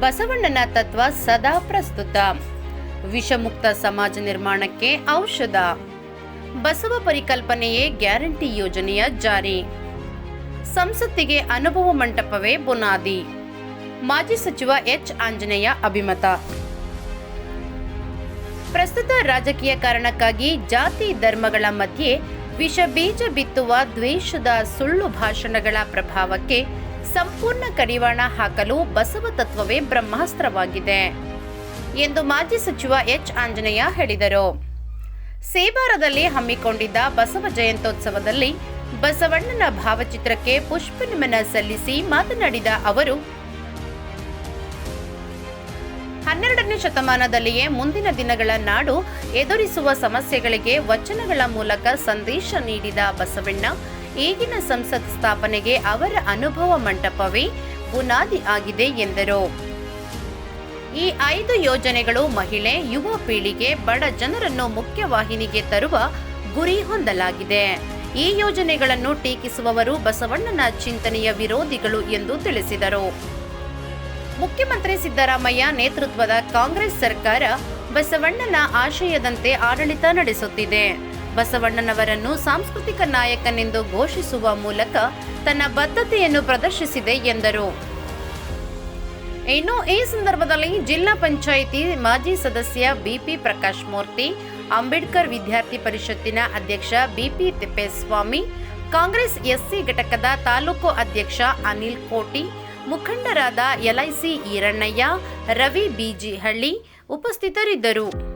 ಬಸವಣ್ಣನ ತತ್ವ ಸದಾ ಪ್ರಸ್ತುತ. ವಿಷಮುಕ್ತ ಸಮಾಜ ನಿರ್ಮಾಣಕ್ಕೆ ಔಷಧ. ಬಸವ ಪರಿಕಲ್ಪನೆಯೇ ಗ್ಯಾರಂಟಿ ಯೋಜನೆಯ ಜಾರಿ. ಸಂಸತ್ತಿಗೆ ಅನುಭವ ಮಂಟಪವೇ ಬುನಾದಿ. ಮಾಜಿ ಸಚಿವ ಎಚ್. ಆಂಜನೇಯ ಅಭಿಮತ. ಪ್ರಸ್ತುತ ರಾಜಕೀಯ ಕಾರಣಕ್ಕಾಗಿ ಜಾತಿ ಧರ್ಮಗಳ ಮಧ್ಯೆ ವಿಷ ಬೀಜ ಬಿತ್ತುವ ದ್ವೇಷದ ಸುಳ್ಳು ಭಾಷಣಗಳ ಪ್ರಭಾವಕ್ಕೆ ಸಂಪೂರ್ಣ ಕಡಿವಾಣ ಹಾಕಲು ಬಸವ ತತ್ವವೇ ಬ್ರಹ್ಮಾಸ್ತ್ರವಾಗಿದೆ ಎಂದು ಮಾಜಿ ಸಚಿವ ಎಚ್ ಆಂಜನೇಯ ಹೇಳಿದರು. ಸೇಬಾರದಲ್ಲಿ ಹಮ್ಮಿಕೊಂಡಿದ್ದ ಬಸವ ಜಯಂತ್ಯೋತ್ಸವದಲ್ಲಿ ಬಸವಣ್ಣನ ಭಾವಚಿತ್ರಕ್ಕೆ ಪುಷ್ಪ ನಮನ ಸಲ್ಲಿಸಿ ಮಾತನಾಡಿದ ಅವರು, ಹನ್ನೆರಡನೇ ಶತಮಾನದಲ್ಲಿಯೇ ಮುಂದಿನ ದಿನಗಳ ನಾಡು ಎದುರಿಸುವ ಸಮಸ್ಯೆಗಳಿಗೆ ವಚನಗಳ ಮೂಲಕ ಸಂದೇಶ ನೀಡಿದ ಬಸವಣ್ಣ ಈಗಿನ ಸಂಸತ್ ಸ್ಥಾಪನೆಗೆ ಅವರ ಅನುಭವ ಮಂಟಪವೇ ಬುನಾದಿ ಆಗಿದೆ ಎಂದರು. ಈ ಐದು ಯೋಜನೆಗಳು ಮಹಿಳೆ, ಯುವ ಪೀಳಿಗೆ, ಬಡ ಜನರನ್ನು ಮುಖ್ಯವಾಹಿನಿಗೆ ತರುವ ಗುರಿ ಹೊಂದಲಾಗಿದೆ. ಈ ಯೋಜನೆಗಳನ್ನು ಟೀಕಿಸುವವರು ಬಸವಣ್ಣನ ಚಿಂತನೆಯ ವಿರೋಧಿಗಳು ಎಂದು ತಿಳಿಸಿದರು. ಮುಖ್ಯಮಂತ್ರಿ ಸಿದ್ದರಾಮಯ್ಯ ನೇತೃತ್ವದ ಕಾಂಗ್ರೆಸ್ ಸರ್ಕಾರ ಬಸವಣ್ಣನ ಆಶಯದಂತೆ ಆಡಳಿತ ನಡೆಸುತ್ತಿದೆ. ಬಸವಣ್ಣನವರನ್ನು ಸಾಂಸ್ಕೃತಿಕ ನಾಯಕನೆಂದು ಘೋಷಿಸುವ ಮೂಲಕ ತನ್ನ ಬದ್ಧತೆಯನ್ನು ಪ್ರದರ್ಶಿಸಿದೆ ಎಂದರು. ಇನ್ನು ಈ ಸಂದರ್ಭದಲ್ಲಿ ಜಿಲ್ಲಾ ಪಂಚಾಯಿತಿ ಮಾಜಿ ಸದಸ್ಯ ಬಿಪಿ ಪ್ರಕಾಶ್ ಮೂರ್ತಿ, ಅಂಬೇಡ್ಕರ್ ವಿದ್ಯಾರ್ಥಿ ಪರಿಷತ್ತಿನ ಅಧ್ಯಕ್ಷ ಬಿಪಿ ತಿಪ್ಪೇಸ್ವಾಮಿ, ಕಾಂಗ್ರೆಸ್ ಎಸ್ಸಿ ಘಟಕದ ತಾಲೂಕು ಅಧ್ಯಕ್ಷ ಅನಿಲ್ ಕೋಟಿ, ಮುಖಂಡರಾದ ಎಲ್ಐಸಿ ಈರಣ್ಣಯ್ಯ, ರವಿ ಬಿಜಿಹಳ್ಳಿ ಉಪಸ್ಥಿತರಿದ್ದರು.